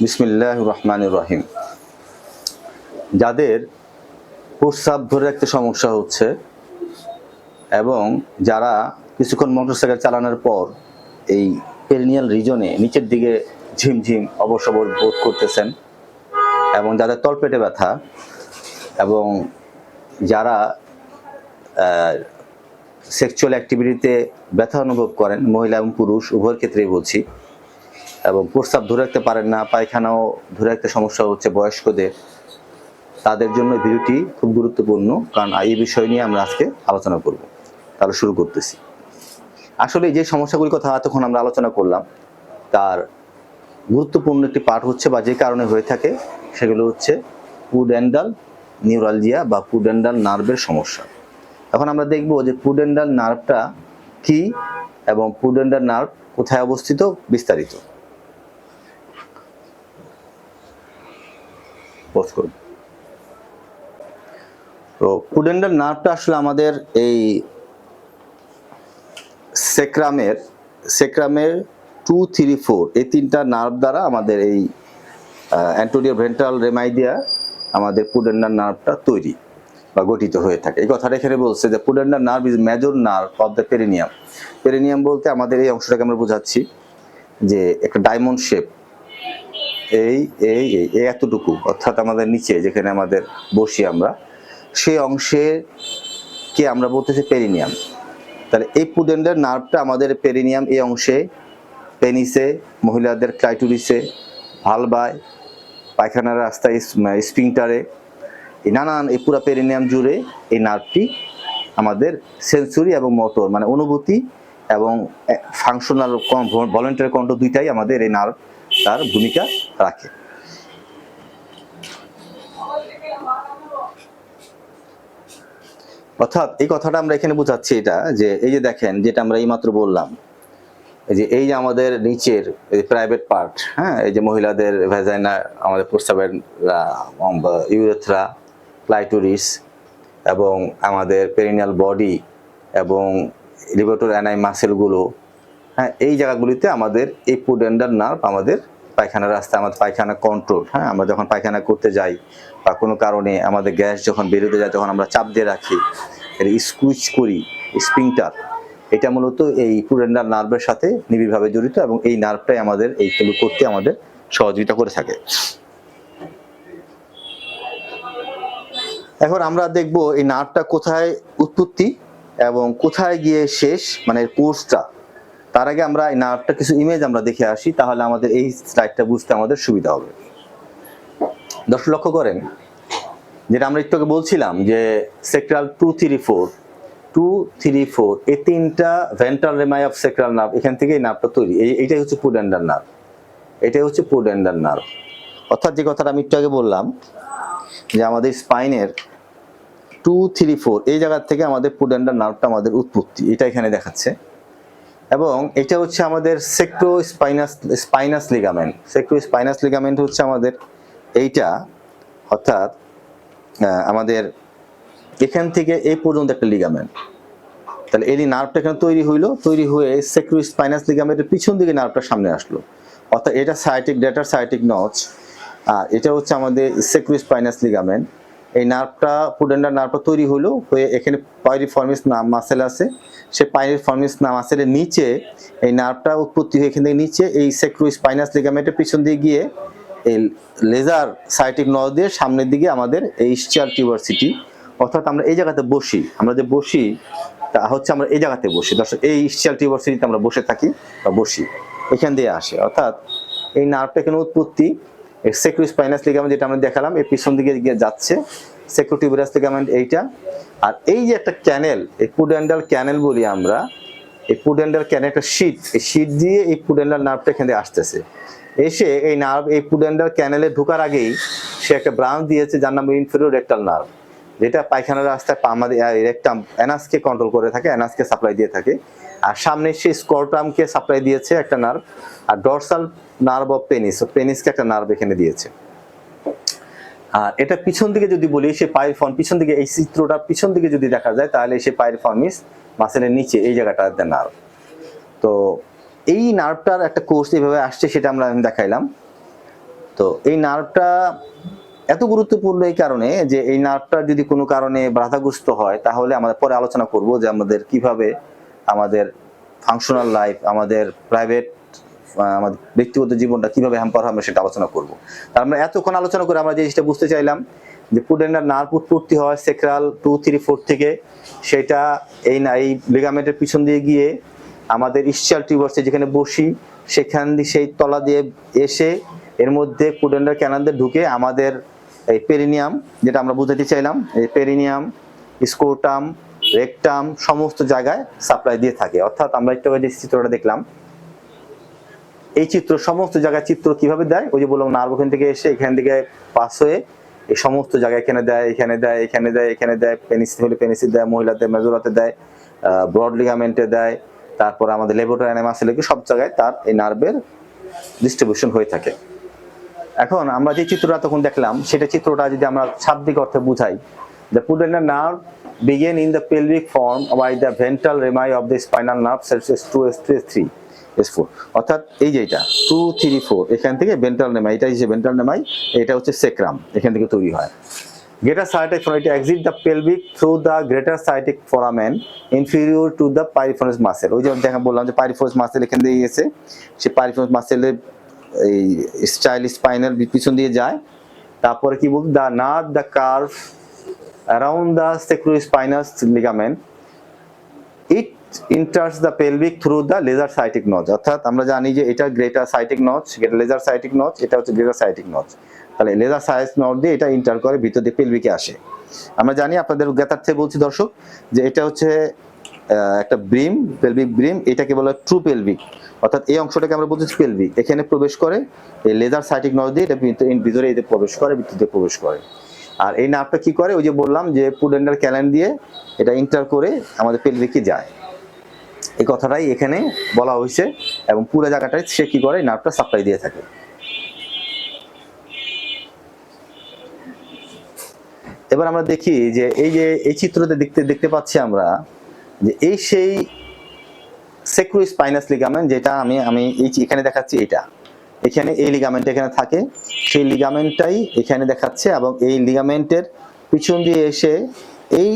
বিসমিল্লাহ রহমান রহিম যাদের প্রস্রাব ধরে রাখতে সমস্যা হচ্ছে এবং যারা কিছুক্ষণ মোটরসাইকেল চালানোর পর এই পেরিনিয়াল রিজনে নিচের দিকে ঝিমঝিম অবসবর বোধ করতেছেন এবং যাদের তলপেটে ব্যথা এবং যারা সেক্সুয়াল অ্যাক্টিভিটিতে ব্যথা অনুভব করেন, মহিলা এবং পুরুষ, উভয়ের ক্ষেত্রেই বলছি এবং প্রস্রাব ধরে রাখতে পারেন না, পায়খানাও ধরে রাখতে সমস্যা হচ্ছে বয়স্কদের। তাদের জন্য ভিডিওটি খুব গুরুত্বপূর্ণ, কারণ এই বিষয় নিয়ে আমরা আজকে আলোচনা করব। তাহলে শুরু করতেছি। আসলে যে সমস্যাগুলির কথা এতক্ষণ আমরা আলোচনা করলাম, তার গুরুত্বপূর্ণ একটি পার্ট হচ্ছে বা যে কারণে হয়ে থাকে, সেগুলো হচ্ছে পুডেন্ডাল নিউরালজিয়া বা পুডেন্ডাল নার্ভের সমস্যা। এখন আমরা দেখব যে পুডেন্ডাল নার্ভটা কি এবং পুডেন্ডাল নার্ভ কোথায় অবস্থিত বিস্তারিত। পোজ করুন তো পুডেন্ডাল নার্ভটা আসলে আমাদের এই সেক্রামের সেক্রামের টু থ্রি ফোর এই তিনটা নার্ভ দ্বারা আমাদের এই অ্যান্টোরিও ভেন্ট্রাল রেমাইডিয়া আমাদের পুডেন্ডাল নার্ভটা তৈরি বা গঠিত হয়ে থাকে। এই কথাটা এখানে বলছে যে pudendal nerve is major nerve of the perineum perineum বলতে আমাদের এই অংশটাকে আমরা বোঝাচ্ছি যে একটা ডায়মন্ড শেপ এই এই এই এতটুকু, অর্থাৎ আমাদের নিচে, যেখানে আমাদের বসি আমরা, সেই অংশে কে আমরা বলতেছি পেরিনিয়াম। তাহলে এই পুডেন্ডের নার্ভটা আমাদের পেরিনিয়াম, এই অংশে, পেনিসে, মহিলাদের ক্লাইটুরিসে, ভালবায়, পায়খানার রাস্তায় স্পিংটারে, এই নানান, এই পুরা পেরিনিয়াম জুড়ে এই নার্ভটি আমাদের সেন্সরি এবং মোটর মানে অনুভূতি এবং ফাংশনাল ভলেন্টারি কন্ট্রোল দুইটাই আমাদের এই নার্ভ তার ভূমিকা রাখে। অর্থাৎ এই কথাটা আমরা এখানে বোঝাচ্ছি এটা, যে এই যে দেখেন, যেটা আমরা এইমাত্র বললাম যে এই যে আমাদের নিচের প্রাইভেট পার্ট হ্যাঁ এই যে মহিলাদের ভ্যাজাইনা আমাদের প্রস্তাবের ইউরেথ্রা ক্লাইটোরিস এবং আমাদের পেরিনিয়াল বডি এবং লিভোটোর অ্যানাই মাসেলগুলো হ্যাঁ এই জায়গাগুলিতে আমাদের এই পুডেন্ডাল নার্ভ আমাদের পায়খানার রাস্তায়, আমাদের পায়খানা কন্ট্রোল হ্যাঁ আমরা যখন পায়খানা করতে যাই বা কোনো কারণে আমাদের গ্যাস যখন বেরোতে যায়, তখন আমরা চাপ দিয়ে রাখি স্কুইচ করি, স্প্রিংটার। এটা মূলত এই পুডেন্ডাল নার্ভের সাথে নিবিড়ভাবে জড়িত এবং এই নার্ভটাই আমাদের এইগুলো করতে আমাদের সহযোগিতা করে থাকে। এখন আমরা দেখব এই নার্ভটা কোথায় উৎপত্তি এবং কোথায় গিয়ে শেষ মানে কোর্সটা তার আগে আমরা এই নার্ভটা কিছু ইমেজ আমরা দেখে আসি, তাহলে আমাদের এই স্লাইডটা বুঝতে আমাদের সুবিধা হবে। দর্শক লক্ষ্য করেন, যেটা আমরা একটু আগে বলছিলাম যে sacral two three four two three four এই তিনটা ventral rami of sacral nerve এখান থেকে এই নার্ভটা তৈরি। এই এইটাই হচ্ছে পুডেন্ডাল নার্ভ এটাই হচ্ছে পুডেন্ডাল নার্ভ অর্থাৎ যে কথাটা আমি একটু আগে বললাম, যে আমাদের স্পাইনের টু থ্রি ফোর এই জায়গা থেকে আমাদের পুডেন্ডাল নার্ভটা আমাদের উৎপত্তি। এটা এখানে দেখাচ্ছে। এবং এটা হচ্ছে আমাদের sacro spinous spinous ligament sacro spinous ligament হচ্ছে আমাদের এইটা, অর্থাৎ আমাদের এখান থেকে এই পর্যন্ত একটা লিগামেন্ট তাহলে এই নার্ভটা এখানে তৈরি হইল, তৈরি হয়ে সেক্রো স্পাইনাস লিগামেন্টের পিছন দিকে নার্ভটা সামনে আসলো। অর্থাৎ এটা সাইটিক ডেটার সাইটিক নচ আর এটা হচ্ছে আমাদের সেক্রো স্পাইনাস লিগামেন্ট এই নার্ভটা পুডেন্ডার নার্ভটা তৈরি হলো, হয়ে এখানে পাইরিফর্মিস নাম মাসেল আছে। সে পাইরিফর্মিস নাম মাসেলের নিচে এই নার্ভটা উৎপত্তি হয়ে এখান থেকে নিচে এই সেক্রো স্পাইনাস লিগামেন্টের পিছন দিয়ে গিয়ে এই লেজার সাইটিক নচ দিয়ে সামনের দিকে আমাদের এই স্টিয়ার টিউবারসিটি অর্থাৎ আমরা এই জায়গাতে বসি। আমরা যে বসি, তা হচ্ছে আমরা এই জায়গাতে বসি। দর্শক, এই স্টিয়াল টিউবারসিটিতে আমরা বসে থাকি বা বসি। এখান দিয়ে আসে। অর্থাৎ এই নার্ভটা এখানে উৎপত্তি সেক্রোস্পাইনাস লিগামেন্ট যেটা আমরা দেখালাম, এই পিছন দিকে গিয়ে যাচ্ছে। সেক্রোটিউবারাস লিগামেন্ট এইটা। আর এই যে একটা ক্যানেল, এই পুডেন্ডাল ক্যানেল বলি আমরা, এই পুডেন্ডাল ক্যানেল একটা শীট এই শীট দিয়ে এই পুডেন্ডাল নার্ভটা এখানে আসতেছে। এসে এই নার্ভ এই পুডেন্ডাল ক্যানেলে ঢোকার আগেই সে একটা ব্রাঞ্চ দিয়েছে, যার নাম ইনফেরিয়র রেক্টাল নার্ভ যেটা পায়খানার রাস্তায় আমাদের রেকটাম অ্যানাসকে কন্ট্রোল করে থাকে অ্যানাসকে সাপ্লাই দিয়ে থাকে। আর সামনে সে স্করটামকে সাপ্লাই দিয়েছে একটা নার্ভ আর ডরসাল নার্ভ অফ পেনিস। পেনিসকে একটা নার্ভ এখানে দিয়েছে। আর এটা পিছন দিকে যদি বলি, সে পায়ের ফর্ম পিছন দিকে এই চিত্রটা পিছন দিকে যদি দেখা যায়, তাহলে সে পায়ের ফর্মিস মাসেলের নিচে, এই জায়গাটা নার্ভ তো এই নার্ভটার একটা কোর্স এইভাবে আসছে সেটা আমরা আমি দেখাইলাম। তো এই নার্ভটা এত গুরুত্বপূর্ণ এই কারণে যে এই নার্ভটা যদি কোনো কারণে বাধাগ্রস্ত হয়, তাহলে আমরা পরে আলোচনা করব যে আমাদের কীভাবে আমাদের ফাংশনাল লাইফ আমাদের প্রাইভেট আমাদের ব্যক্তিগত জীবনটা কীভাবে হ্যাম্পার হবে সেটা আলোচনা করব। তার আমরা এতক্ষণ আলোচনা করে আমরা যে জিনিসটা বুঝতে চাইলাম, যে পুডেন্ডার নার্ভ উৎপত্তি হয় সেক্রাল টু থ্রি ফোর থেকে, সেটা এই না, এই লিগামেন্টের পিছন দিয়ে গিয়ে আমাদের ইসচাল টিউবার্সে যেখানে বসি, সেখান দিয়ে সেই তলা দিয়ে এসে এর মধ্যে পুডেন্ডার ক্যানালদের ঢুকে আমাদের এই পেরিনিয়াম যেটা আমরা বুঝাতে চাইলাম, এই পেরিনিয়াম স্কোটাম রেকটাম সমস্ত জায়গায় সাপ্লাই দিয়ে থাকে। অর্থাৎ আমরা একটু যে চিত্রটা দেখলাম এই চিত্র, সমস্ত জায়গায় চিত্র কীভাবে দেয়? ওই যে বললাম, নার্ভ ওখান থেকে এসে এখান থেকে পাস হয়ে এই সমস্ত জায়গায় এখানে দেয় এখানে দেয় এখানে দেয় এখানে দেয় পেনিস হলে পেনিসে দেয়, মহিলাদের মেজোরাতে দেয় ব্রড লিগামেন্টে দেয়, তারপর আমাদের লেবোটারি মাসেলে সব জায়গায় তার এই নার্ভের ডিস্ট্রিবিউশন হয়ে থাকে। এখন আমরা যে চিত্রটা তখন দেখলাম, সেটা চিত্রটা যদি আমরা শাব্দিক অর্থে বুঝাই, the pudendal nerve begin in the pelvic form by the ventral rami of the spinal nerve cells S2 S3 S3 four অর্থাৎ এই যে এটা টু থ্রি ফোর এখান থেকে বেন্টাল নেমাই এটা হচ্ছে বেন্টাল নেমাই এটা হচ্ছে সেক্রাম এখান থেকে তৈরি হয়। গ্রেটার সাইটিক ফোন এটা exit the pelvic the greater sciatic foramen inferior to the piriformis muscle ওই যে দেখা বললাম যে পাইরিফোনস মাসেল এখান থেকে গেছে সে পাইরিফোনস মাসেলে এই স্টাইলিশ স্পাইনাল পিছন দিয়ে যায়। তারপরে কি বল the nerve the curve around the sacrospinous ligament it enters the pelvic through the lesser sciatic notch. অর্থাৎ আমরা জানি যে এটা greater sciatic notch lesser sciatic notch এটা হচ্ছে গ্রেটার সাইটিক নচ তাহলে লেজার সাইজ নট দিয়ে এটা ইন্টার করে ভিতর দিয়ে পেলভিকে আসে। আমরা জানি আপনাদের জ্ঞাতার্থে বলছি দর্শক যে এটা হচ্ছে একটা ব্রিম পেলভিক ব্রিম এটাকে বলা ট্রু পেলভিক অর্থাৎ এই অংশটাকে আমরা বলছি পেলভিক এখানে প্রবেশ করে এই লেজার সাইটিক নচ দিয়ে এটা ভিতরে এতে প্রবেশ করে, ভিতরে প্রবেশ করে। আর এই নার্ভটা কি করে? ওই যে বললাম যে পুডেন্ডাল ক্যালেন দিয়ে এটা ইন্টার করে আমাদের পেলভিকে যায়। এই কথাটাই এখানে বলা হয়েছে এবং পুরো জায়গাটায় সে কি করে নার্ভটা সাপ্লাই দিয়ে থাকে। এবার আমরা দেখি যে এই যে এই চিত্রতে দেখতে দেখতে পাচ্ছি আমরা যে এই সেই সেক্রো স্পাইনাস লিগামেন্ট যেটা আমি আমি এই এখানে দেখাচ্ছি এটা। এখানে এই লিগামেন্ট এখানে থাকে। সেই লিগামেন্টটাই এখানে দেখাচ্ছে এবং এই লিগামেন্টের পিছন দিয়ে এসে এই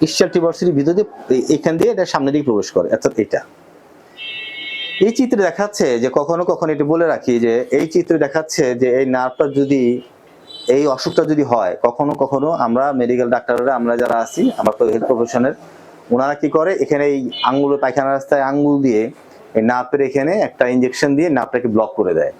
ইস্টার টিউবার্সিটির ভিতর দিয়ে এখান দিয়ে এটা সামনের দিকে প্রবেশ করে, অর্থাৎ এটা। এই চিত্রে দেখাচ্ছে যে কখনো কখনো এটা বলে রাখি যে এই চিত্রে দেখাচ্ছে যে এই নার্ভটা যদি, এই অসুখটা যদি হয়, কখনো কখনো আমরা মেডিকেল ডাক্তাররা, আমরা যারা আছি, আমরা হেলথ প্রফেশনের ওনারা কি করে? এখানে এই আঙ্গুল পায়খানা রাস্তায় আঙ্গুল দিয়ে এই নার্ভের এখানে একটা ইঞ্জেকশন দিয়ে নার্ভটাকে ব্লক করে দেয়।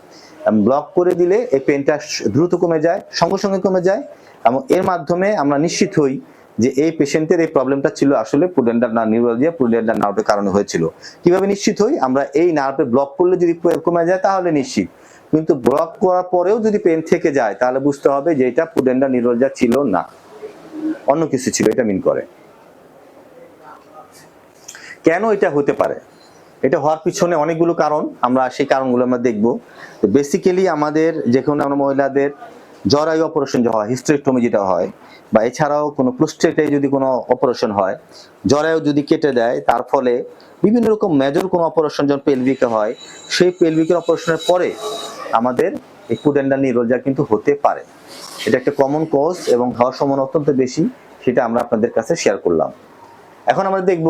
ব্লক করে দিলে এই পেনটা দ্রুত কমে যায়, সঙ্গে সঙ্গে কমে যায়, এবং এর মাধ্যমে আমরা নিশ্চিত হই যে এই পেশেন্টের এই প্রবলেমটা ছিল আসলে পুডেন্ডার না নিউরোলজিয়া পুডেন্ডার নার্ভের কারণে হয়েছিল। কীভাবে নিশ্চিত হই? আমরা এই নার্ভে ব্লক করলে যদি কমে যায় তাহলে নিশ্চিত। কিন্তু ব্লক করার পরেও যদি পেন থেকে যায়, তাহলে বুঝতে হবে যে এটা পুডেন্ডার নিউরোলজিয়া ছিল না। অন্য কিছু ছিল, এটা মিন করে। কেন এটা হতে পারে? এটা হওয়ার পিছনে অনেকগুলো কারণ, আমরা সেই কারণগুলো আমরা দেখব। বেসিক্যালি আমাদের যে কোনো আমরা মহিলাদের জরায়ু অপারেশন যে হয় হিস্ট্রেক্টমি যেটা হয়, বা এছাড়াও কোনো প্রোস্টেটে যদি কোনো অপারেশন হয়, জরায়ু যদি কেটে দেয়, তার ফলে বিভিন্ন রকম মেজর কোনো অপারেশন যখন পেলভিকে হয়, সেই পেলভিকের অপারেশনের পরে আমাদের এই পুডেন্ডাল নিউরোলজিয়া কিন্তু হতে পারে। এটা একটা কমন কজ এবং হওয়ার সম্ভাবনা অত্যন্ত বেশি, সেটা আমরা আপনাদের কাছে শেয়ার করলাম। এখন আমরা দেখব,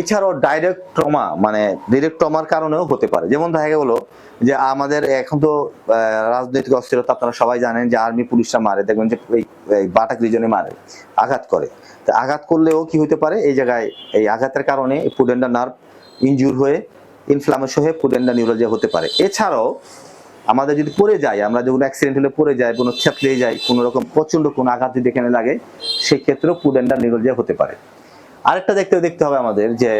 এছাড়াও ডাইরেক্ট ট্রমা মানে ডিরেক্ট ট্রমার কারণেও হতে পারে। যেমন দেখা গেল যে আমাদের এখন তো রাজনৈতিক অস্থিরতা আপনারা সবাই জানেন যে আর্মি পুলিশরা মারে। দেখবেন যে বাটাক রিজনে মারে, আঘাত করে। তো আঘাত করলেও কি হতে পারে? এই জায়গায়, এই আঘাতের কারণে পুডেন্ডা নার্ভ ইনজুর হয়ে ইনফ্লামেশন হয়ে পুডেন্ডা নিউরোলজিয়া হতে পারে। এছাড়াও আমাদের যদি পড়ে যায়, আমরা যখন অ্যাক্সিডেন্ট হলে পড়ে যাই কোনো থেতলে যাই কোনো রকম প্রচণ্ড কোনো আঘাত যদি এখানে লাগে সেই ক্ষেত্রেও পুডেন্ডা নিউরোলজিয়া হতে পারে। আরেকটা দেখতে দেখতে হবে আমাদের যে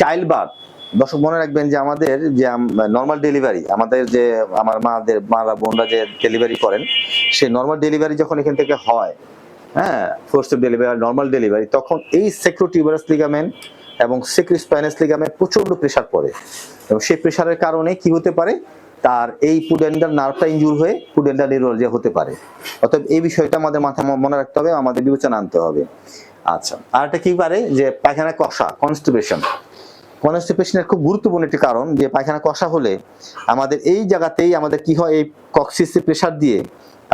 চাইল্ড বার্থ দর্শক, মনে রাখবেন যে আমাদের যে নর্মাল ডেলিভারি আমাদের যে আমার মাদের, মারা বোনরা যে ডেলিভারি করেন, সেই নর্মাল ডেলিভারি যখন এখান থেকে হয় হ্যাঁ ফোর্স ডেলিভারি নর্মাল ডেলিভারি তখন এই সেক্রোটিউবারাস লিগামেন্ট এবং সেক্রিস্পাইনাস লিগামেন্ট প্রচণ্ড প্রেশার পড়ে। এবং সেই প্রেশারের কারণে কি হতে পারে? তার এই পুডেন্ডাল নার্ভটা ইনজুর হয়ে পুডেন্ডাল নিউরোলজিয়া হতে পারে। অতএব এই বিষয়টা আমাদের মাথা মনে রাখতে হবে, আমাদের বিবেচনা আনতে হবে। আচ্ছা আর একটা কি পারে? যে পায়খানা কষা কনস্টিপেশন কনস্টিপেশনের খুব গুরুত্বপূর্ণ একটি কারণ যে পায়খানা কষা হলে আমাদের এই জায়গাতেই আমাদের কি হয়, এই কক্সিসে প্রেশার দিয়ে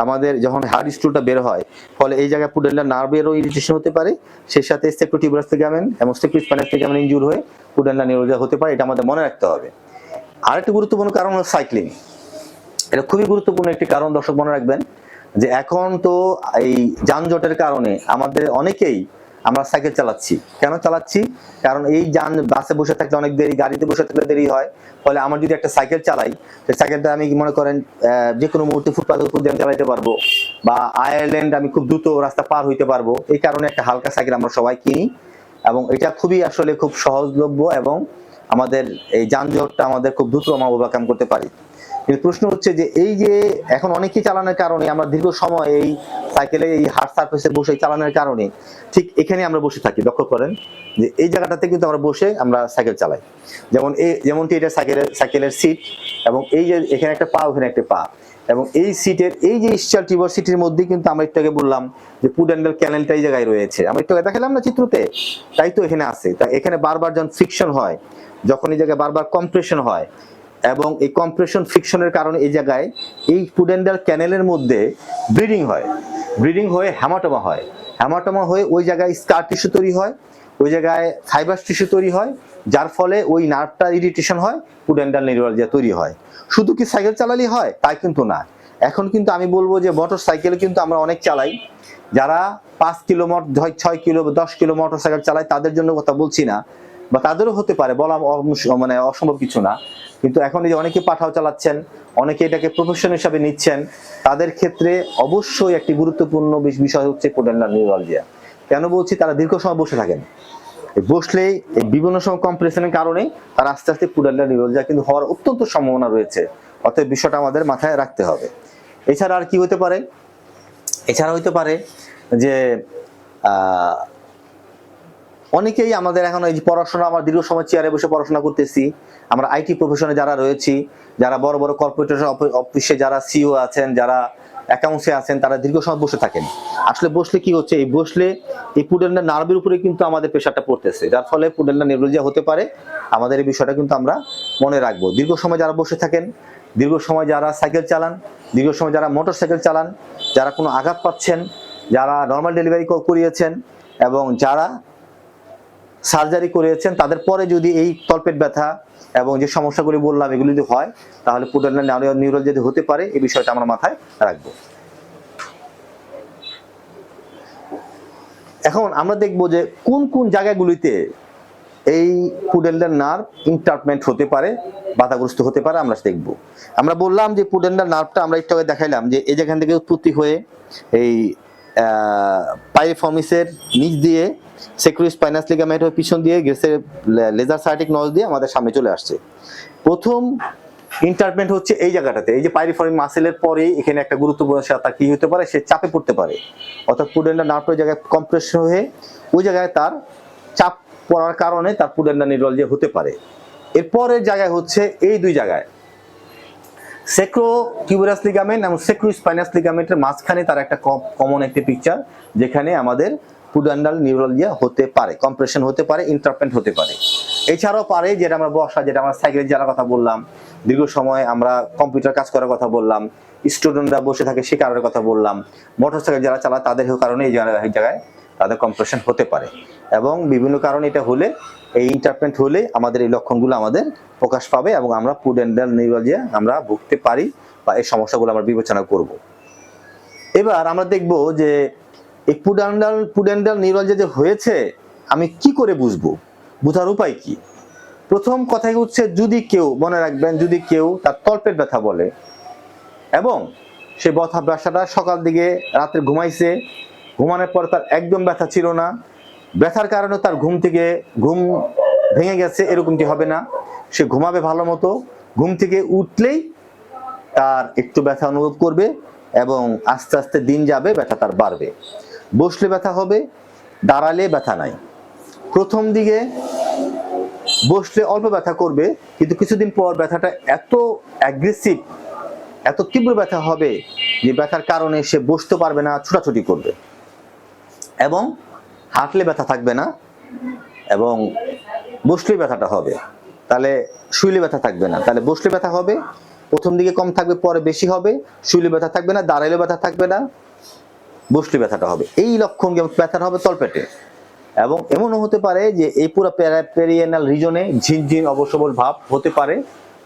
আমাদের যখন হার্ড স্টুলটা বের হয়, ফলে এই জায়গায় পুডেন্ডার নার্ভেরও ইরিটেশন হতে পারে, সেই সাথে সেক্রোটিভারাস লিগামেন্ট এবং সেক্রিসপাইনাস লিগামেন্ট ইনজুর হয়ে পুডেন্ডার নিউরোলজিয়া হতে পারে, এটা আমাদের মনে রাখতে হবে। আরেকটি গুরুত্বপূর্ণ কারণ হলো সাইক্লিং এটা খুবই গুরুত্বপূর্ণ একটি কারণ, দর্শক মনে রাখবেন, যে এখন তো এই যানজটের কারণে আমাদের অনেকেই আমরা সাইকেল চালাচ্ছি। কেন চালাচ্ছি? কারণ এই যান বাসে বসে থাকলে অনেক দেরি, গাড়িতে বসে থাকলে দেরি হয়। ফলে আমার যদি একটা সাইকেল চালাই সেই সাইকেলটা আমি মনে করেন যে কোনো মুহূর্তে ফুটপাথের উপর দিয়ে চালাইতে পারব বা আয়ারল্যান্ড আমি খুব দ্রুত রাস্তা পার হইতে পারব। এই কারণে একটা হালকা সাইকেল আমরা সবাই কিনি এবং এটা খুবই আসলে খুব সহজলভ্য এবং আমাদের এই যানজটটা আমাদের খুব দ্রুত আমরা ওভারকাম করতে পারি। কিন্তু প্রশ্ন হচ্ছে যে এই যে এখন অনেকেই চালানোর কারণে আমরা দীর্ঘ সময় এই সাইকেলে এই হার্ড সার্ফেসে বসে চালানোর কারণে ঠিক এখানে আমরা বসে থাকি। লক্ষ্য করেন যে এই জায়গাটাতে কিন্তু আমরা বসে আমরা সাইকেল চালাই। যেমন এই, যেমনটি এটা সাইকেলের সাইকেলের সিট এবং এই যে এখানে একটা পা, ওখানে একটা পা। এবং এই সিটের এই যে স্টার টিবর সিটের মধ্যে কিন্তু আমরা একটু আগে বললাম যে পুডেন্ডাল ক্যানেলটা এই জায়গায় রয়েছে। আমরা একটু আগে দেখালাম না চিত্রতে? তাই তো এখানে আছে। তা এখানে বারবার যখন ফ্রিকশন হয়, যখন এই জায়গায় বারবার কম্প্রেশন হয় এবং এই কম্প্রেশন ফ্রিকশনের কারণে এই জায়গায় এই পুডেন্ডাল ক্যানেলের মধ্যে ব্লিডিং হয়। ব্লিডিং হয়ে হ্যামাটোমা হয়। হ্যামাটোমা হয়ে ওই জায়গায় স্কার টিস্যু তৈরি হয়, ওই জায়গায় ফাইবার টিস্যু তৈরি হয়, যার ফলে ওই নার্ভটা ইরিটেশন হয় পুডেন্ডাল নিউরালজিয়া তৈরি হয়। শুধু কি সাইকেল চালালেই হয়? তাই কিন্তু না। এখন কিন্তু আমি বলব যে মোটর সাইকেল কিন্তু আমরা অনেক চালাই। যারা পাঁচ কিলো মট ছয় কিলো দশ কিলো মোটর সাইকেল চালায়, তাদের জন্য কথা বলছি না। বা তাদেরও হতে পারে, বলা মানে অসম্ভব কিছু না। কিন্তু এখন এই যে অনেকে পাঠাও চালাচ্ছেন, অনেকে এটাকে প্রফেশন হিসাবে নিচ্ছেন, তাদের ক্ষেত্রে অবশ্যই একটি গুরুত্বপূর্ণ বিষয় হচ্ছে পোডেন্ডাল নিউরালজিয়া কেন বলছি? তারা দীর্ঘ সময় বসে থাকেন। বসলে বিভিন্ন সময় কম্প্রেশনের কারণে তারা আস্তে আস্তে পুডাল্লা নিউরোলজিয়া কিন্তু হওয়ার অত্যন্ত সম্ভাবনা রয়েছে। অতএব বিষয়টা আমাদের মাথায় রাখতে হবে। এছাড়া আর কি হতে পারে? এছাড়া হতে পারে যে অনেকেই আমাদের এখন এই পড়াশোনা, আমরা দীর্ঘ সময় চেয়ারে বসে পড়াশোনা করতেছি। আমরা আইটি প্রফেশনে যারা রয়েছি, যারা বড় বড় কর্পোরেট অফিসে যারা সিও আছেন, যারা অ্যাকাউন্টসে আছেন, তারা দীর্ঘ সময় বসে থাকেন। আসলে বসলে কি হচ্ছে? এই বসলে এই পুডেন্ডার নার্ভের উপরে কিন্তু আমাদের প্রেশারটা পড়তেছে। যার ফলে পুডেন্ডার নিউরোলজিয়া হতে পারে। আমাদের এই বিষয়টা কিন্তু আমরা মনে রাখব। দীর্ঘ সময় যারা বসে থাকেন, দীর্ঘ সময় যারা সাইকেল চালান, দীর্ঘ সময় যারা মোটর সাইকেল চালান, যারা কোনো আঘাত পাচ্ছেন, যারা নর্মাল ডেলিভারি করিয়েছেন এবং যারা সার্জারি করেছেন তাদের পরে যদি এই তলপেট ব্যথা এবং যে সমস্যাগুলি বললাম, এগুলি যদি হয়, তাহলে পুডান্ডাল নিউরল যদি হতে পারে, এই বিষয়টা আমরা মাথায় রাখব। এখন আমরা দেখব যে কোন কোন জায়গাগুলিতে এই পুডেন্ডাল নার্ভ ইন্টারমেন্ট হতে পারে, বাধাগ্রস্ত হতে পারে, আমরা দেখব। আমরা বললাম যে পুডেন্ডার নার্ভটা আমরা একটু দেখাইলাম যে এই যেখান থেকে উৎপত্তি হয়ে এই পাইফর্মিসের নিচ দিয়ে সেক্রুইস স্পাইনাস লিগামেন্ট হয়ে পিছন দিয়ে গেছে লেজার সার্টিক নজ দিয়ে আমাদের সামনে চলে আসছে। প্রথম ইন্টারমেন্ট হচ্ছে এই জায়গাটাতে, এই যে পাইরিফরিক মাসেলের পরে এখানে একটা গুরুত্বপূর্ণ সে তার কি হতে পারে? সে চাপে পড়তে পারে। অর্থাৎ পুডেন্ডাল নার্ভের জায়গায় কম্প্রেশন হয়ে ওই জায়গায় তার চাপ পড়ার কারণে তার পুডেন্ডাল নিউরলজি হতে পারে। এরপরের জায়গায় হচ্ছে এই দুই জায়গায়। সেক্রো কিউরাস লিগামেন্ট এবং সেক্রো স্পাইনাস লিগামেন্টের মাঝখানে তার একটা কমন একটি পিকচার যেখানে আমাদের পুডান্ডাল নিউরোলজিয়া হতে পারে, কম্প্রেশন হতে পারে ইন্টারপেন্ট হতে পারে। এছাড়াও পারে যেটা আমরা বসা, যেটা আমরা সাইকেল যাওয়ার কথা বললাম, দীর্ঘ সময় আমরা কম্পিউটার কাজ করার কথা বললাম, স্টুডেন্টরা বসে থাকে সে কারণের কথা বললাম, মোটরসাইকেল যারা চালায় তাদের কারণে এই জায়গায় তাদের কম্প্রেশন হতে পারে। এবং বিভিন্ন কারণে এটা হলে, এই ইন্টারপেন্ট হলে আমাদের এই লক্ষণগুলো আমাদের প্রকাশ পাবে এবং আমরা পুডেন্ডাল নিউরোলজিয়া আমরা ভুগতে পারি বা এই সমস্যাগুলো আমরা বিবেচনা করব। এবার আমরা দেখব যে এই পুডেন্ডাল পুডেন্ডাল নিউরোলজিয়া যে হয়েছে, আমি কি করে বুঝব? বোঝার উপায় কি? প্রথম কথাই হচ্ছে, যদি কেউ, মনে রাখবেন, যদি কেউ তার তলপেট ব্যথা বলে, এবং সে ব্যথা ব্যথাটা সকাল দিকে রাত্রে ঘুমাইছে, ঘুমানোর পর তার একদম ব্যথা ছিল না, ব্যথার কারণে তার ঘুম থেকে ঘুম ভেঙে গেছে, এরকমটি হবে না। সে ঘুমাবে ভালো মতো, ঘুম থেকে উঠলেই তার একটু ব্যথা অনুভব করবে, এবং আস্তে আস্তে দিন যাবে, ব্যথা তার বাড়বে। বসলে ব্যথা হবে, দাঁড়ালে ব্যথা নাই। প্রথম দিকে বসলে অল্প ব্যথা করবে, কিন্তু কিছুদিন পর ব্যথাটা এত অ্যাগ্রেসিভ এত তীব্র ব্যথা হবে যে ব্যথার কারণে সে বসতে পারবে না, ছোটাছুটি করবে। এবং হাঁটলে ব্যথা থাকবে না, এবং বসলে ব্যথাটা হবে। তাহলে শুইলে ব্যথা থাকবে না। তাহলে বসলে ব্যথা হবে, প্রথম দিকে কম থাকবে, পরে বেশি হবে, শুইলে ব্যথা থাকবে না দাঁড়াইলে ব্যথা থাকবে না বসলে ব্যথাটা হবে। এই লক্ষণ ব্যথাটা হবে তলপেটে। এবং এমনও হতে পারে যে এই পুরো পেরিয়েনাল রিজনে ঝিনঝিন অবসবল ভাব হতে পারে।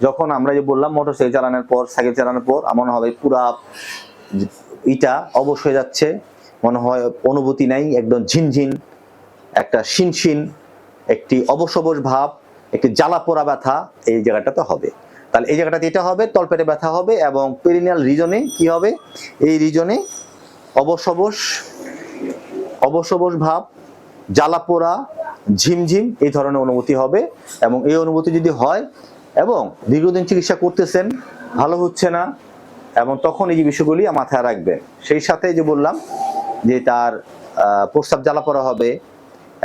যখন আমরা যে বললাম মোটরসাইকেল চালানোর পর, সাইকেল চালানোর পর এমন হবে পুরা ইটা অবশ হয়ে যাচ্ছে। মনে হয় অনুভূতি নাই, একদম ঝিনঝিন, একটা শিনশিন, একটি অবসবস ভাব, একটি জ্বালা পোড়া ব্যথা এই জায়গাটাতে হবে। তাহলে এই জায়গাটাতে এটা হবে, তলপেটে ব্যথা হবে এবং পেরিনিয়াল রিজনে কি হবে? এই রিজনে অবসবস অবসবস ভাব জ্বালা পোড়া ঝিমঝিম এই ধরনের অনুভূতি হবে। এবং এই অনুভূতি যদি হয় এবং দীর্ঘদিন চিকিৎসা করতেছেন ভালো হচ্ছে না এবং তখন এই যে বিষয়গুলি মাথায় রাখবেন সেই সাথে যে বললাম যে তার আহ, প্রস্রাব জ্বালা পোড়া হবে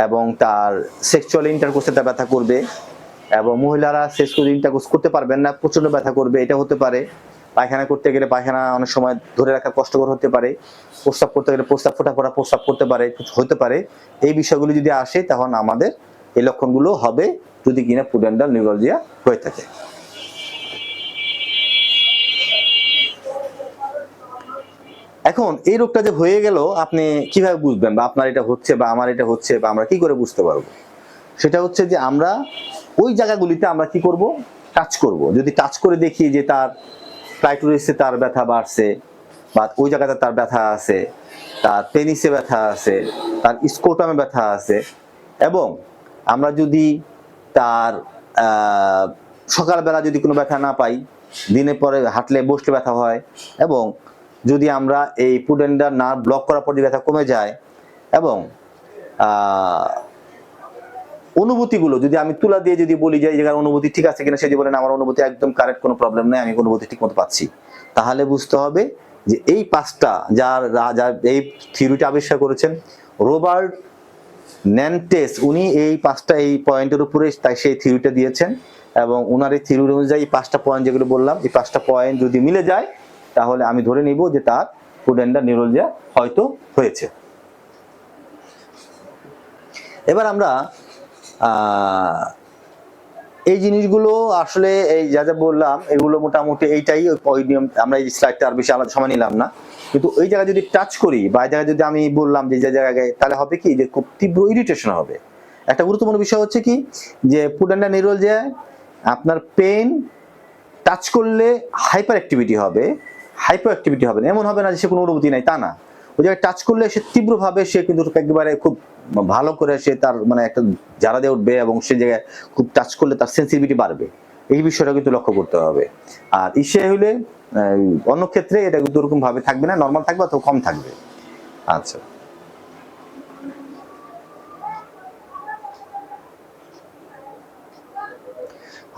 এবং তার সেক্সুয়াল ইন্টারকোর্সে তার ব্যথা করবে এবং মহিলারা সেক্সুয়াল ইন্টারকোর্স করতে পারবেন না প্রচণ্ড ব্যথা করবে এটা হতে পারে। পায়খানা করতে গেলে পায়খানা অনেক সময় ধরে রাখা কষ্টকর হতে পারে, প্রস্রাব করতে গেলে প্রস্রাব, ফোটা ফোটা প্রস্রাব করতে পারে হতে পারে। এই বিষয়গুলো যদি আসে তখন আমাদের এই লক্ষণগুলো হবে যদি কিনা পুডেন্ডাল নিউরোলজিয়া হয়ে থাকে। এখন এই রোগটা যে হয়ে গেল, আপনি কীভাবে বুঝবেন বা আপনার এটা হচ্ছে বা আমার এটা হচ্ছে বা আমরা কি করে বুঝতে পারব? সেটা হচ্ছে যে আমরা ওই জায়গাগুলিতে আমরা কি করব? টাচ করব। যদি টাচ করে দেখি যে তার ক্লাইটোরিসে তার ব্যথা বাড়ছে, বা ওই জায়গাতে তার ব্যথা আছে, তার পেনিসে ব্যথা আছে, তার স্কোটামে ব্যথা আছে, এবং আমরা যদি তার সকালবেলা যদি কোনো ব্যথা না পাই, দিনে পরে হাঁটলে বসলে ব্যথা হয়, এবং যদি আমরা এই পুডেন্ডার নার্ভ ব্লক করার পর যদি ব্যথা কমে যায়, এবং অনুভূতিগুলো, যদি আমি তুলা দিয়ে যদি বলি যে জায়গার অনুভূতি ঠিক আছে কিনা, সে যদি বলেন আমার অনুভূতি একদম কারেক্ট কোনো প্রবলেম নেই, আমি অনুভূতি ঠিক মতো পাচ্ছি। তাহলে বুঝতে হবে যে এই পাঁচটা যার যার এই থিওরিটা আবিষ্কার করেছেন, রোবার্ট ন্যান্টেস, উনি এই পাঁচটা, এই পয়েন্টের উপরে তাই সেই থিওরিটা দিয়েছেন এবং ওনার এই থিওরি অনুযায়ী পাঁচটা পয়েন্ট যেগুলো বললাম, এই পাঁচটা পয়েন্ট যদি মিলে যায়, তাহলে আমি ধরে নিব যে তার ফুডেন্ডার নিউরোলজিয়া হয়তো হয়েছে। এবার আমরা এই জিনিসগুলো আসলে এই যা যা বললাম, এগুলো মোটামুটি এইটাই ওই- নিয়ম, আমরা এই স্লাইডটা আর বেশি আলাদা সময় নিলাম না। কিন্তু ওই জায়গায় যদি টাচ করি বা এই জায়গায় যদি আমি বললাম যে যে জায়গায় তাহলে হবে কি? যে খুব তীব্র ইরিটেশন হবে। একটা গুরুত্বপূর্ণ বিষয় হচ্ছে কি? যে ফুডান্ডা যে আপনার পেন টাচ করলে হাইপার অ্যাক্টিভিটি হবে হাইপার অ্যাক্টিভিটি হবে না। এমন হবে না যে সে কোনো অনুভূতি নাই, তা না। ওই জায়গায় টাচ করলে সে তীব্রভাবে সে কিন্তু একেবারে খুব ভালো করে সে তার মানে একটা জারা দিয়ে উঠবে এবং সে জায়গায় খুব টাচ করলে তার সেন্সিটিভিটি বাড়বে। এই বিষয়টা কিন্তু লক্ষ্য করতে হবে। আর ইসে হইলে অন্য ক্ষেত্রে এটা কিন্তু ওরকম ভাবে থাকবে না নর্মাল থাকবে অথবা কম থাকবে। আচ্ছা।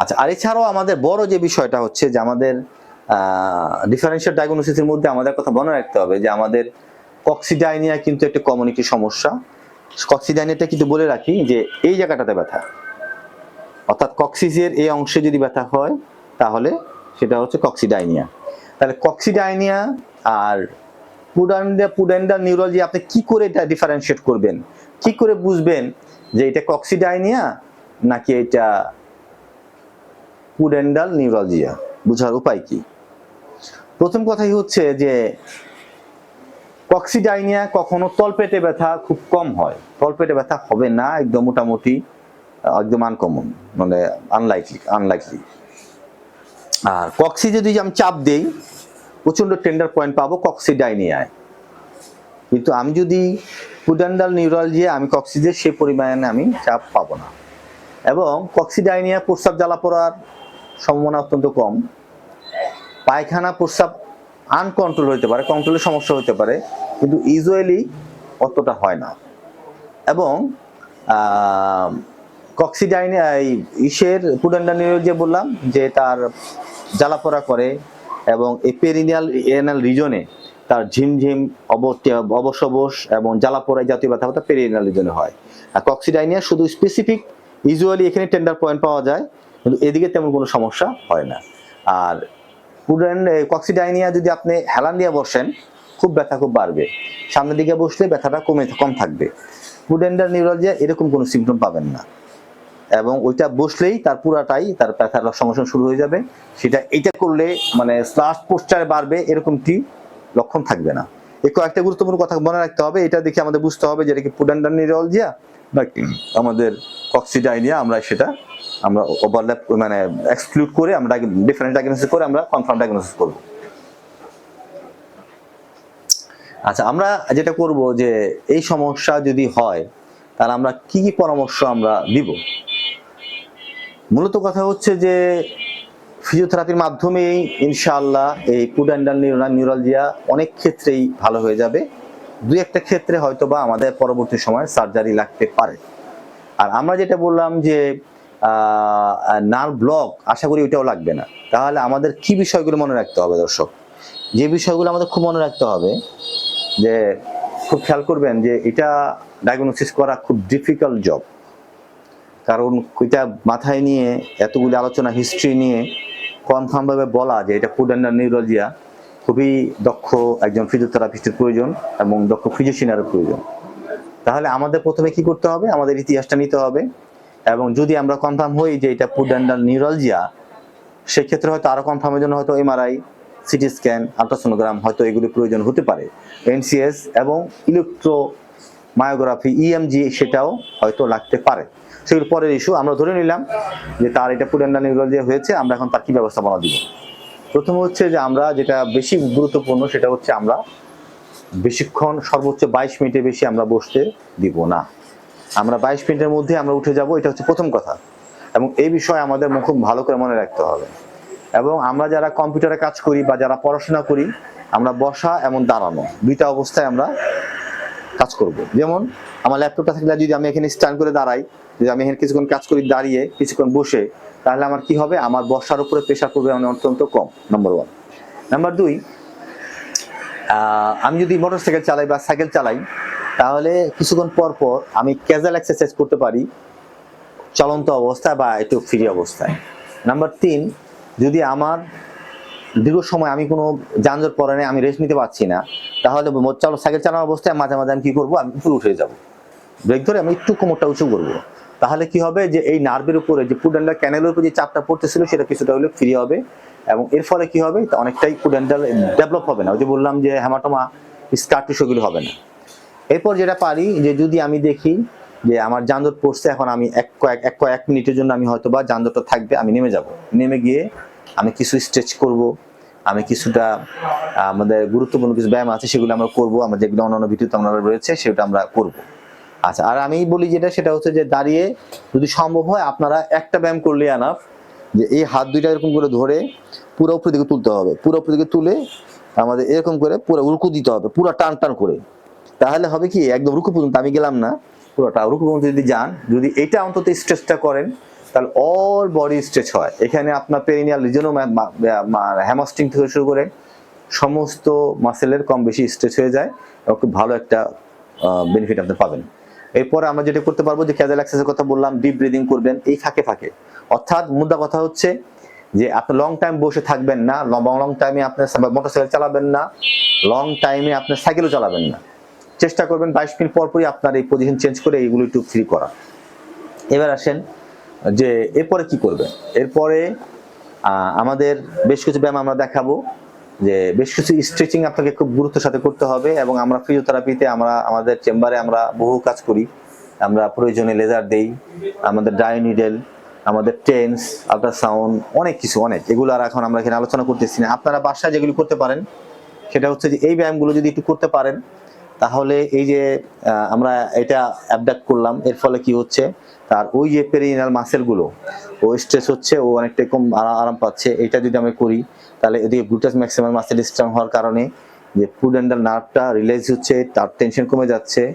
আচ্ছা আর এছাড়াও আমাদের বড় যে বিষয়টা হচ্ছে যে আমাদের ডিফারেন্সিয়াল ডায়াগনোসিসের মধ্যে আমাদের কথা মনে রাখতে হবে যে আমাদের কক্সিডাইনিয়া কিন্তু একটা কমিউনিটি সমস্যা। কক্সিডাইনিয়াটা কিন্তু বলে রাখি যে এই জায়গাটাতে ব্যথা। অর্থাৎ কক্সিসের এই অংশে যদি ব্যথা হয়, তাহলে সেটা হচ্ছে কক্সিডাইনিয়া। তাহলে কক্সিডাইনিয়া আর পুডান্ডা, পুডেন্ডা নিউরোলজি আপনি কি করে এটা ডিফারেন্সিয়েট করবেন? কি করে বুঝবেন যে এটা কক্সিডাইনিয়া নাকি এটা পুডেন্ডাল নিউরোলজিয়া? বোঝার উপায় কি? প্রথম কথাই হচ্ছে যে কক্সিডাইনিয়া কখনো তলপেটে ব্যথা খুব কম হয়। তলপেটে ব্যথা হবে না, একদম মোটামুটি, একদম আনকমন মানে আনলাইকলি আনলাইকলি আর কক্সি যদি আমি চাপ দেই প্রচণ্ড টেন্ডার পয়েন্ট পাবো কক্সিডাইনিয়ায়। কিন্তু আমি যদি পুডান্ডাল নিউরোলজিয়া, আমি কক্সিজের সেই পরিমাণে আমি চাপ পাবো না। এবং কক্সিডাইনিয়া প্রস্রাব জ্বালা পড়ার সম্ভাবনা অত্যন্ত কম। পায়খানা প্রস্রাব আনকন্ট্রোল হতে পারে কন্ট্রোলের সমস্যা হতে পারে, কিন্তু ইউজুয়ালি অতটা হয় না। এবং কক্সিডাইন ইসের পুডান্ডা যে বললাম, যে তার জ্বালাপোড়া করে এবং এই পেরিনিয়াল এনাল রিজনে তার ঝিমঝিম অব- অবসবস এবং জ্বালাপোড়া জাতীয় ব্যথা ব্যথা পেরিনিয়াল রিজনে হয়। আর কক্সিডাইনিয়া শুধু স্পেসিফিক ইউজুয়ালি এখানে টেন্ডার পয়েন্ট পাওয়া যায়, কিন্তু এদিকে তেমন কোনো সমস্যা হয় না। আর পুডেন কক্সিডাইনিয়া যদি আপনি হেলান দিয়ে বসেন, খুব ব্যথা খুব বাড়বে। সামনের দিকে বসলে ব্যথাটা কমে, কম থাকবে। পুডেন্ডার নিউরোলজিয়া এরকম কোনো সিমটম পাবেন না। এবং ওইটা বসলেই তার পুরাটাই, তার ব্যথার সংগঠন শুরু হয়ে যাবে। সেটা এটা করলে মানে স্লাশ পোস্টারে বাড়বে এরকমটি লক্ষণ থাকবে না। এই কয়েকটা গুরুত্বপূর্ণ কথা মনে রাখতে হবে। এটা দেখে আমাদের বুঝতে হবে যেটা কি পুডান্ডার নিউরলজিয়া বা আমাদের কক্সিডাইনিয়া, আমরা সেটা আমরা ওভারল্যাপ মানে এক্সক্লুড করে আমরা ডিফারেন্ট ডায়াগনোসিস করে আমরা কনফার্ম ডায়াগনোসিস করব। আচ্ছা আমরা যেটা করব যে এই সমস্যা যদি হয়, তাহলে আমরা কি কি পরামর্শ আমরা দিব? মূলত কথা হচ্ছে যে ফিজিওথেরাপির মাধ্যমেই ইনশাআল্লাহ এই পুডান্ডাল নিউরালজিয়া অনেক ক্ষেত্রেই ভালো হয়ে যাবে। দু একটা ক্ষেত্রে হয়তো বা আমাদের পরবর্তী সময় সার্জারি লাগতে পারে। আর আমরা যেটা বললাম যে নার্ভ ব্লক, আশা করি ওইটাও লাগবে না। তাহলে আমাদের কি বিষয়গুলো মনে রাখতে হবে দর্শক? যে বিষয়গুলো আমাদের খুব মনে রাখতে হবে, যে খুব খেয়াল করবেন যে এটা ডায়াগনোসিস করা খুব ডিফিকাল্ট জব কারণ এটা মাথায় নিয়ে এতগুলি আলোচনা হিস্ট্রি নিয়ে কনফার্মভাবে বলা যে এটা ফুড অ্যান্ড নিউরোলজিয়া খুবই দক্ষ একজন ফিজিওথেরাপিস্টের প্রয়োজন এবং দক্ষ ফিজিশিয়ানের প্রয়োজন। তাহলে আমাদের প্রথমে কি করতে হবে? আমাদের ইতিহাসটা নিতে হবে। এবং যদি আমরা কনফার্ম হই যে এটা অ্যান্ড নিউরোলজিয়া সেক্ষেত্রে হয়তো আরও কনফার্মের জন্য হয়তো এমআরআই সিটি স্ক্যান আলট্রাসোনোগ্রাম হয়তো এগুলি প্রয়োজন হতে পারে। এনসিএস এবং ইলেকট্রো মায়োগ্রাফি ইএমজি সেটাও হয়তো লাগতে পারে। সেগুলো পরের ইস্যু আমরা ধরে নিলাম যে তার এটা পুডেন্ডা নিউরোলজিয়া হয়েছে, আমরা এখন তার কি ব্যবস্থাপনা দিব? প্রথম হচ্ছে যে আমরা যেটা বেশি গুরুত্বপূর্ণ সেটা হচ্ছে আমরা বেশিক্ষণ সর্বোচ্চ বাইশ মিনিটের বেশি আমরা বসতে দিব না। আমরা বাইশ মিনিটের মধ্যে আমরা উঠে যাব, এটা হচ্ছে প্রথম কথা। এবং এই বিষয়ে আমাদের খুব ভালো করে মনে রাখতে হবে। এবং আমরা যারা কম্পিউটারে কাজ করি বা যারা পড়াশোনা করি, আমরা বসা এবং দাঁড়ানো, দুইটা অবস্থায় আমরা কাজ করব। যেমন, আমার ল্যাপটপটা থাকলে যদি আমি এখানে স্ট্যান্ড করে দাঁড়াই, যদি আমি এখানে কিছুক্ষণ কাজ করি, দাঁড়িয়ে কিছুক্ষণ বসে, তাহলে আমার কি হবে? আমার বসার উপরে প্রেশার মানে অত্যন্ত কম নম্বর ওয়ান নাম্বার দুই আমি যদি মোটরসাইকেল চালাই বা সাইকেল চালাই তাহলে কিছুক্ষণ পর পর আমি ক্যাজুয়াল এক্সারসাইজ করতে পারি, চলন্ত অবস্থায় বা একটু ফ্রি অবস্থায়। নাম্বার তিন, যদি আমার দীর্ঘ সময় আমি কোনো যানজট পরে আমি রেস্ট নিতে পারছি না, তাহলে সাইকেল চালানোর অবস্থায় মাঝে মাঝে আমি কী করব? আমি উপরে উঠে যাব। ব্রেক ধরে আমি একটু কোমরটা উঁচু করব। তাহলে কি হবে? যে এই নার্ভের উপরে, যে পুডেন্ডাল ক্যানেলের উপরে যে চাপটা পড়তেছিল, সেটা কিছুটা হলে ফ্রি হবে এবং এর ফলে কি হবে? অনেকটাই পুডেন্ডাল ডেভেলপ হবে না। ওই যে বললাম যে হ্যামাটোমা স্কার টিস্যুগুলো হবে না। এরপর যেটা পারি যে যদি আমি দেখি যে আমার যানজট পড়ছে, এখন আমি এক কয়েক এক কয়েক মিনিটের জন্য আমি হয়তো বা যানজটটা থাকবে, আমি নেমে যাব। নেমে গিয়ে আমি কিছু স্ট্রেচ করব, আমি কিছুটা, আমাদের গুরুত্বপূর্ণ কিছু ব্যায়াম আছে, সেগুলো আমরা করব, আমরা যেগুলো অন্যান্য ভিডিওতে আমরা রয়েছে সেটা আমরা করব। আচ্ছা আর আমি বলি যেটা, সেটা হচ্ছে যে দাঁড়িয়ে যদি সম্ভব হয়, আপনারা একটা ব্যায়াম করলে আনাফ যে এই হাত দুইটা এরকম করে ধরে পুরো উপর দিকে তুলতে হবে। পুরো উপর দিকে তুলে আমাদের এরকম করে পুরো উল্কু দিতে হবে, পুরো টান টান করে। তাহলে হবে কি, একদম রুকু পর্যন্ত, আমি গেলাম না, পুরোটা রুকু পর্যন্ত যদি যান, যদি এটা অন্তত স্ট্রেচটা করেন, তাহলে অল বডি স্ট্রেচ হয়। এখানে আপনার পেরিনিয়াল রিজনও হ্যামাস্টিং থেকে শুরু করে সমস্ত মাসেলের কম বেশি স্ট্রেচ হয়ে যায়, এবং খুব ভালো একটা বেনিফিট আপনি পাবেন। এরপরে আমরা যেটা করতে পারব যে ক্যাজাল এক্সারসাইজের কথা বললাম ডিপ ব্রিদিং করবেন, এই ফাঁকে ফাঁকে। অর্থাৎ মুদ্রা কথা হচ্ছে যে আপনি লং টাইম বসে থাকবেন না লং লং টাইমে আপনি মোটরসাইকেল চালাবেন না লং টাইমে আপনি সাইকেলও চালাবেন না। চেষ্টা করবেন, বাইশ মিনিট পর পরই আপনার এই পজিশন চেঞ্জ করে এইগুলো একটু ফ্রি করা। এবার আসেন যে এরপরে কি করবেন? এরপরে আমাদের বেশ কিছু ব্যায়াম আমরা দেখাবো, যে বেশ কিছু স্ট্রেচিং আপনাকে খুব গুরুত্বের সাথে করতে হবে এবং আমরা ফিজিওথেরাপিতে আমরা, আমাদের চেম্বারে আমরা বহু কাজ করি। আমরা প্রয়োজনে লেজার দেই, আমাদের ডায়োনিডেল আমাদের টেন্স আল্ট্রাসাউন্ড অনেক কিছু, অনেক। এগুলো আর এখন আমরা এখানে আলোচনা করতেছি না। আপনারা বাসায় যেগুলো করতে পারেন, সেটা হচ্ছে যে এই ব্যায়ামগুলো যদি একটু করতে পারেন তাহলে এই যে আমরা এটা অ্যাবডাক্ট করলাম, এর ফলে কি হচ্ছে? তার ওই যে পেরিনাল মাসেলগুলো ও স্ট্রেস হচ্ছে, ও অনেকটা কম আরা- আরাম পাচ্ছে। এটা যদি আমি করি, তাহলে এদিকে গ্লুটাস ম্যাক্সিমাম মাসেল স্ট্রং হওয়ার কারণে যে পুডেন্ডাল নার্ভটা রিলাইজ হচ্ছে, তার টেনশন কমে যাচ্ছে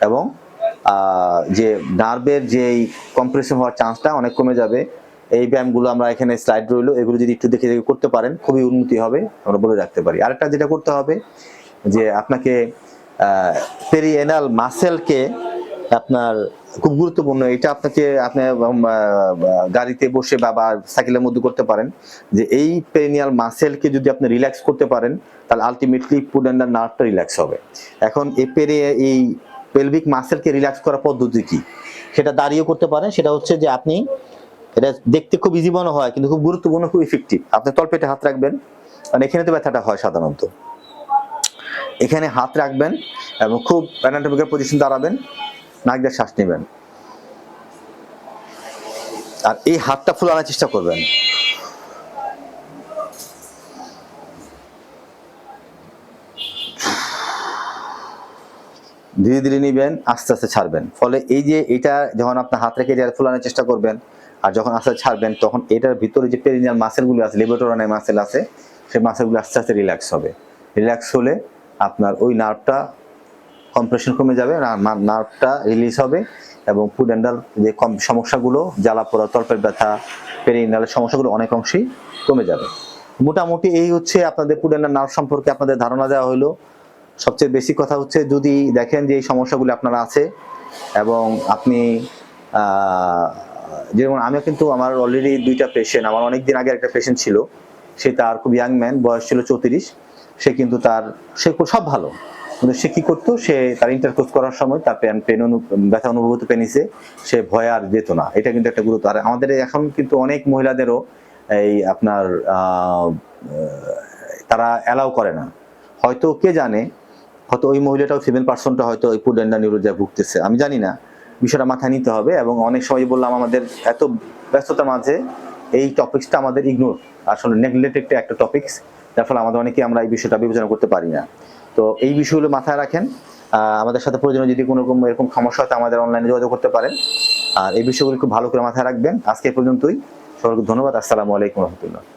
এবং যে নার্ভের যে কম্প্রেশন হওয়ার চান্সটা অনেক কমে যাবে। এই ব্যায়ামগুলো আমরা এখানে স্লাইড রইল। এগুলো যদি একটু দেখে দেখে করতে পারেন, খুবই উন্নতি হবে, আমরা বলে রাখতে পারি। আরেকটা যেটা করতে হবে, যে আপনাকে পেরিএনাল মাসেলকে আপনার খুব গুরুত্বপূর্ণ। এটা আপনাকে আপনি গাড়িতে বসে বা সাইকেলের মধ্যে করতে পারেন। যে এই পেরিনিয়াল মাসেলকে যদি আপনি রিল্যাক্স করতে পারেন, তাহলে আলটিমেটলি পুডেন্ডার নার্ভটা রিল্যাক্স হবে। এখন এই পেরে এই পেলভিক মাসেলকে রিল্যাক্স করার পদ্ধতি কি? সেটা দাঁড়িয়েও করতে পারেন। সেটা হচ্ছে যে আপনি, এটা দেখতে খুব ইজি মনে হয়, কিন্তু খুব গুরুত্বপূর্ণ, খুব ইফেক্টিভ আপনি তলপেটে হাত রাখবেন কারণ এখানে তো ব্যথাটা হয় সাধারণত। এখানে হাত রাখবেন এবং খুব অ্যানাটমিক্যাল পজিশন দাঁড়াবেন, নাক দিয়ে শ্বাস নেবেন। আর এই হাতটা ফুলানোর চেষ্টা করবেন। ধীরে ধীরে নিবেন, আস্তে আস্তে ছাড়বেন। ফলে এই যে এটা যখন আপনার হাত রেখে এটা ফুলানোর চেষ্টা করবেন, আর যখন আস্তে ছাড়বেন, তখন এটার ভিতরে যে পেরিনিয়াল মাসেলগুলো আছে লেবোটোরানাই মাসেল আছে, সেই মাসেলগুলো আস্তে আস্তে রিল্যাক্স হবে। রিল্যাক্স হলে আপনার ওই নার্ভটা কম্প্রেশন কমে যাবে নার্ভটা রিলিজ হবে এবং ফুড অ্যান্ডাল যে কম সমস্যাগুলো, জ্বালা পোড়া তলপেট ব্যথা পেরিনালের সমস্যাগুলো অনেক অংশেই কমে যাবে। মোটামুটি এই হচ্ছে আপনাদের ফুড অ্যান্ডাল নার্ভ সম্পর্কে আপনাদের ধারণা দেওয়া হলো। সবচেয়ে বেশি কথা হচ্ছে যদি দেখেন যে এই সমস্যাগুলো আপনার আছে এবং আপনি যেমন আমিও কিন্তু আমার অলরেডি দুইটা পেশেন্ট আমার অনেক দিন আগে একটা পেশেন্ট ছিল, সে তার খুব ইয়াং ম্যান বয়স ছিল চৌত্রিশ। সে কিন্তু তার, সে সব ভালো। কিন্তু সে কি করতো? সে তার ইন্টারকোর্স করার সময় তার পেন পেন অনু ব্যথা অনুভূত পেনিসে সে ভয় আর যেত না। এটা কিন্তু একটা গুরুত্ব। আর আমাদের এখন কিন্তু অনেক মহিলাদেরও এই আপনার তারা অ্যালাউ করে না। হয়তো কে জানে, হয়তো ওই মহিলাটাও ফিমেল পার্সনটা হয়তো ওই পুডেন্ডা নিউরোজায় ভুগতেছে। আমি জানি না। বিষয়টা মাথায় নিতে হবে এবং অনেক সময় বললাম আমাদের এত ব্যস্ততার মাঝে এই টপিক্সটা আমাদের ইগনোর আসলে নেগলেক্টেড একটা টপিক্স যার ফলে আমাদের অনেকে আমরা এই বিষয়টা বিবেচনা করতে পারি না। তো এই বিষয়গুলো মাথায় রাখেন। আমাদের সাথে প্রয়োজনে যদি কোনো রকম এরকম সমস্যা হয় আমাদের অনলাইনে যোগাযোগ করতে পারেন। আর এই বিষয়গুলো খুব ভালো করে মাথায় রাখবেন। আজকে পর্যন্তই। সকলকে ধন্যবাদ। আসসালামু আলাইকুম রহমতুল্লাহ।